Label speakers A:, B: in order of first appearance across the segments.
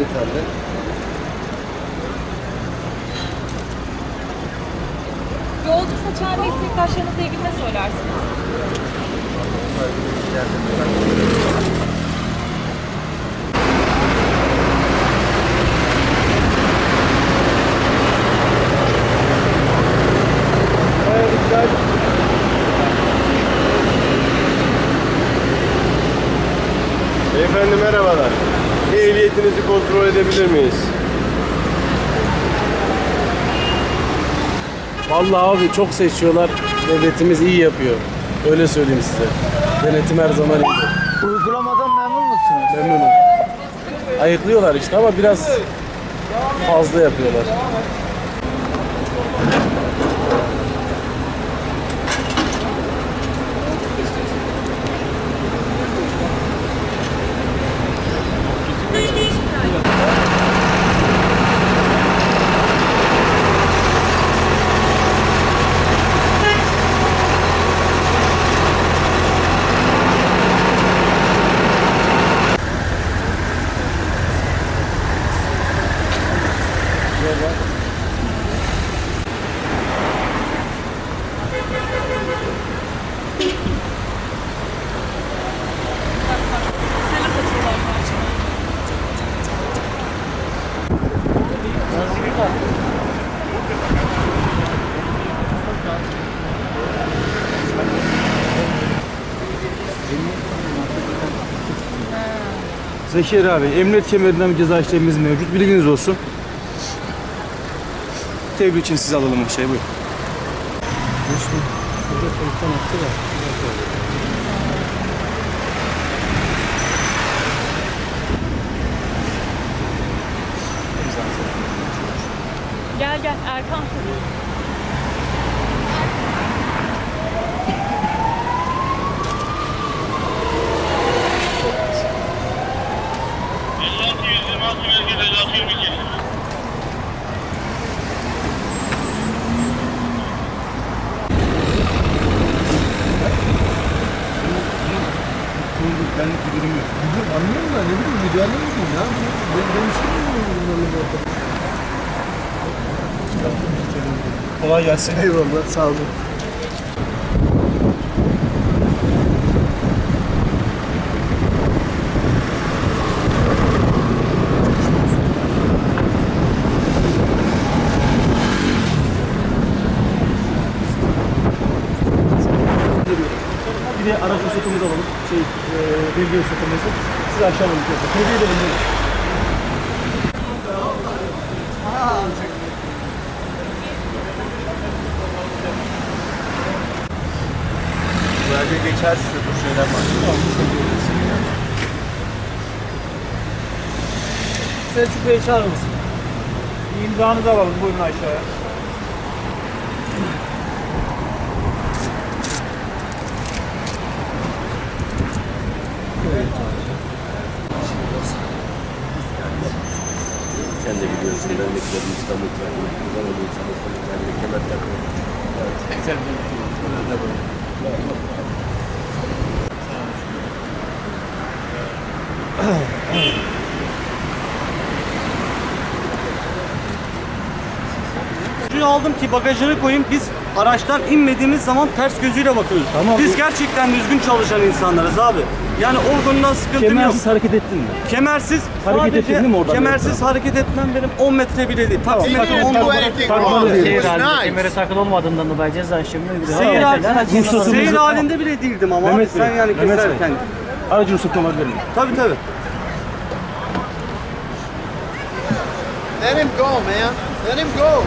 A: yeterli.
B: Yolcu seçen meslektaşlarınızla ilgili ne söylersiniz?
A: Beyefendi merhabalar. Ehliyetinizi kontrol edebilir miyiz?
C: Vallahi abi çok seçiyorlar. Devletimiz iyi yapıyor. Öyle söyleyeyim size. Denetim her zaman iyi.
D: Uygulamadan memnun musunuz?
C: Memnunum. Ayıklıyorlar işte ama biraz fazla yapıyorlar.
D: Zekeriya abi, emniyet kemerinden bir ceza işlemimiz mevcut. Bilginiz olsun. Tebrik için sizi alalım aşağıya buyurun.
B: Gel gel Erkan.
D: Benlik bir durum yok.
A: Anlıyorum da ne bileyim müdahale mi diyeyim ya? Ben, ben istemiyorum bunlarla muhatap.
D: Kolay gelsin.
A: Eyvallah sağ olun.
D: De araç ruhsatımızı alalım. Şey, e, belge ruhsatımızı. Sizi aşağı alalım. Tebrik edelim. buyurun.
A: Belge geçerse bu şeyden bahsediyorum.
D: Selçuk Bey'i çağırır mısın? İmzanızı alalım. Buyurun aşağıya.
C: Sen de biliyorsun ben de gidelim İstanbul trafiğine. Kurban olayım sana sana ben de kemer takıyorum.
E: Suyu aldım ki bagajını koyayım. Biz araçtan inmediğimiz zaman ters gözüyle bakıyoruz.
D: Tamam,
E: Biz gerçekten düzgün çalışan insanlarız abi. Yani o konuda sıkıntım yok.
D: Kemersiz hareket ettin mi?
E: Kemersiz
D: Hareket
E: sadece
D: ettin değil mi oradan
E: kemersiz hareket etmem benim 10 metre bile değil. Taksimetre 10 metre.
D: Takmalı değil.
F: Seyir halinde kemere takılı olmadığından dolayı ceza işlemi uyguluyor.
E: Seyir,
D: ruhsatımızı-
E: seyir halinde bile değildim ama abi
D: Mehmet Bey,
E: sen yani
D: Mehmet Bey.
E: keserken.
D: Aracı ruhsatını alabilir miyim?
E: Tabii tabii.
A: Let him go man. Let him go.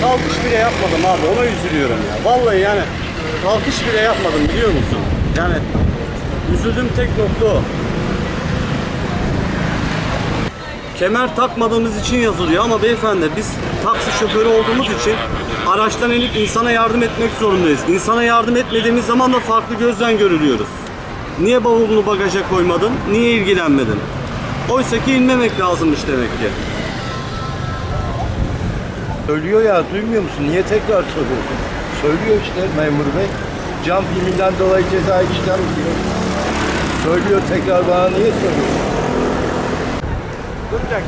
E: Kalkış bile yapmadım abi ona üzülüyorum ya. Vallahi yani kalkış bile yapmadım biliyor musun? Yani üzüldüğüm tek nokta o. Kemer takmadığımız için yazılıyor ama beyefendi biz taksi şoförü olduğumuz için araçtan inip insana yardım etmek zorundayız. İnsana yardım etmediğimiz zaman da farklı gözden görülüyoruz. Niye bavulunu bagaja koymadın? Niye ilgilenmedin? Oysa ki inmemek lazımmış demek ki.
A: Söylüyor ya duymuyor musun? Niye tekrar soruyorsun? Söylüyor işte memur bey. Cam filminden dolayı ceza işlem diyor. Söylüyor tekrar bana niye soruyorsun?
F: Şuraya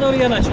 F: doğru yanaş.